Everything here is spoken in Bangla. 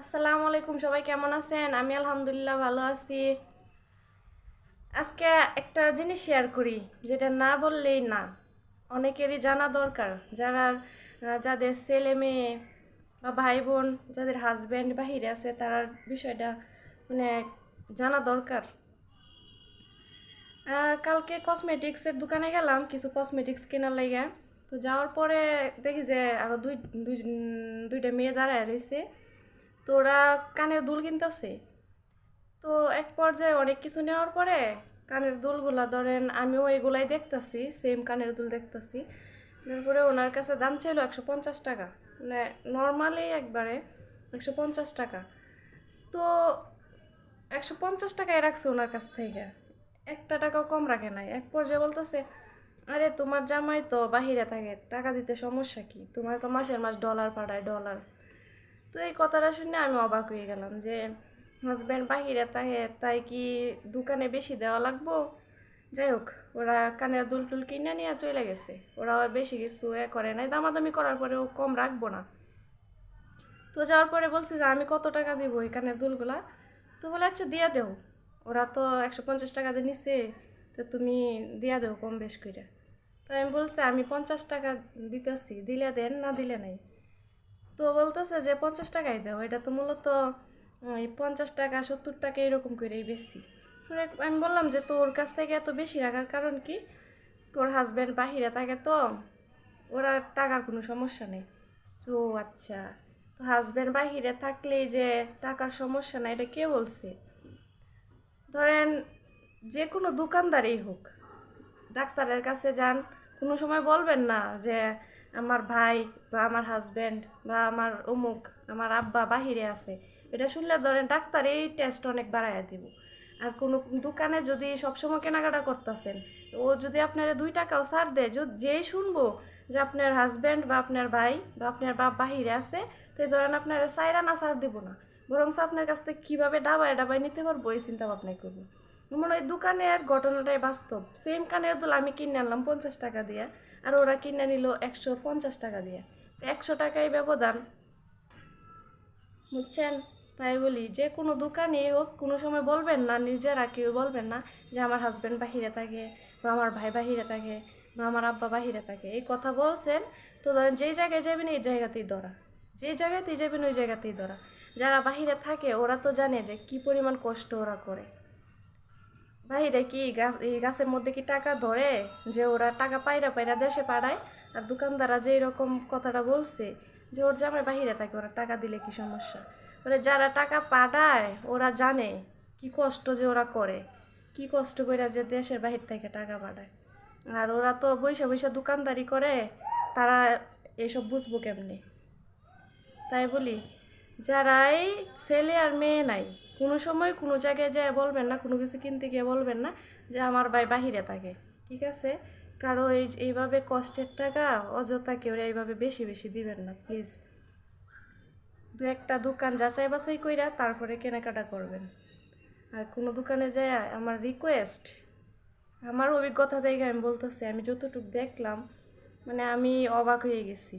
আসসালামু আলাইকুম, সবাই কেমন আছেন? আমি আলহামদুলিল্লাহ ভালো আছি। আজকে একটা জিনিস শেয়ার করি, যেটা না বললেই না। অনেকেরই জানা দরকার। যারা, যাদের ছেলে মেয়ে বা ভাই বোন, যাদের হাজব্যান্ড বাহিরে আছে, তার বিষয়টা মানে জানা দরকার। কালকে কসমেটিক্সের দোকানে গেলাম, কিছু কসমেটিক্স কেনার লাগে তো যাওয়ার পরে দেখি যে আরও দুই দুই, দুইটা মেয়ে দাঁড়ায় রয়েছে। তো ওরা কানের দুল কিনতেছে? তো এক পর্যায়ে অনেক কিছু নেওয়ার পরে কানের দুলগুলা ধরেন আমিও এগুলাই দেখতাছি সেম কানের দুল দেখতাছি। তারপরে ওনার কাছে দাম ছিল একশো পঞ্চাশ টাকা। মানে নর্মালি একবারে একশো পঞ্চাশ টাকা। তো একশো পঞ্চাশ টাকায় রাখছে ওনার কাছ থেকে। একটা টাকাও কম রাখে নাই। এক পর্যায়ে বলতেছে, আরে তোমার জামাই তো বাহিরে থাকে, টাকা দিতে সমস্যা কি? তোমার তো মাসের মাস ডলার পাঠায় ডলার তো এই কথাটা শুনে আমি অবাক হয়ে গেলাম যে হাজব্যান্ড বাহিরে থাকে তাই কি দোকানে বেশি দেওয়া লাগবো? যাই হোক, ওরা কানের দুল টুল কিনে নিয়ে চলে গেছে। ওরা বেশি কিছু এ করে নাই, দামাদামি করার পরে ও কম রাখব না। তো যাওয়ার পরে বলছে যে আমি কত টাকা দিব এই কানের দুলগুলা? তো বলে আচ্ছা দিয়া দেও। ওরা তো একশো পঞ্চাশ টাকা দিয়ে নিছে, তো তুমি দিয়া দেও কম বেশ করে তো আমি বলছি, আমি পঞ্চাশ টাকা দিতেছি, দিলে দেন, না দিলে নাই। তো বলতেছে যে পঞ্চাশ টাকাই দাও, এটা তো মূলত ওই পঞ্চাশ টাকা সত্তর টাকা এরকম করেই বেশি। আমি বললাম যে তোর কাছ থেকে এত বেশি রাখার কারণ কি? তোর হাজব্যান্ড বাহিরে থাকে তো, ওরা টাকার কোনো সমস্যা নেই। তো আচ্ছা তো হাজব্যান্ড বাহিরে থাকলেই যে টাকার সমস্যা নাই এটা কে বলছে? ধরেন যে কোনো দোকানদারই হোক, ডাক্তারের কাছে যান, কোনো সময় বলবেন না যে আমার ভাই বা আমার হাজব্যান্ড বা আমার অমুক, আমার আব্বা বাহিরে আছে, এটা শুনলে ধরেন ডাক্তার এই টেস্ট অনেক বাড়াইয়া দিব। আর কোনো দোকানে যদি সবসময় কেনাকাটা করতেছেন, ও যদি আপনার দুই টাকাও ছাড় দেয় যেই শুনব যে আপনার হাজব্যান্ড বা আপনার ভাই বা আপনার বাপ বাহিরে আছে, তো ধরেন আপনার সাইরা না ছাড় দেবো না। বরং আপনার কাছ থেকে কীভাবে ডাবায় ডাবায় নিতে পারব, এই চিন্তা ভাবনাই করব। মনে হয় দোকানের ঘটনাটাই বাস্তব। সেম কানের দুল আমি কিনে আনলাম পঞ্চাশ টাকা দিয়ে। আর ওরা কিনে নিল একশো পঞ্চাশ টাকা দিয়ে। তো একশো টাকাই ব্যবধান। বুঝছেন? তাই বলি, যে কোনো দোকানে হোক, কোনো সময় বলবেন না, নিজেরা কেউ বলবেন না যে আমার হাজব্যান্ড বাহিরে থাকে বা আমার ভাই বাহিরে থাকে বা আমার আব্বা বাহিরে থাকে। এই কথা বলছেন তো ধরেন যেই জায়গায় যাবেন, এই জায়গাতেই ধরা। যেই জায়গাতেই যাবেন, ওই জায়গাতেই ধরা। যারা বাহিরে থাকে, ওরা তো জানে যে কি পরিমাণ কষ্ট ওরা করে। বাইরে কি গাছ, এই গাছের মধ্যে কি টাকা ধরে যে ওরা টাকা পায়রা পায়রা দেশে পাঠায়? আর দোকানদাররা যে এরকম কথাটা বলছে যে ওর জামাই বাহিরে থাকে, ওরা টাকা দিলে কি সমস্যা? ওরা যারা টাকা পাঠায়, ওরা জানে কি কষ্ট যে ওরা করে, কি কষ্ট করে যে দেশের বাহির থেকে টাকা পাঠায়। আর ওরা তো বৈশা বৈশা দোকানদারি করে, তারা এইসব বুঝব কেমনি? তাই বলি, যারাই ছেলে আর মেয়ে নাই কোনো সময় কোনো জায়গায় যায় বলবেন না, কোনো কিছু কিনতে গিয়ে বলবেন না যে আমার ভাই বাহিরে থাকে, ঠিক আছে? কারও এই এইভাবে কষ্টের টাকা, অযথা কেউ এইভাবে বেশি বেশি দিবেন না প্লিজ দু একটা দোকান যাচাই বাছাই কইরা তারপরে কেনাকাটা করবেন। আর কোনো দোকানে যায় আমার রিকোয়েস্ট আমার অভিজ্ঞতা থেকে আমি বলতেছি, আমি যতটুকু দেখলাম মানে আমি অবাক হয়ে গেছি।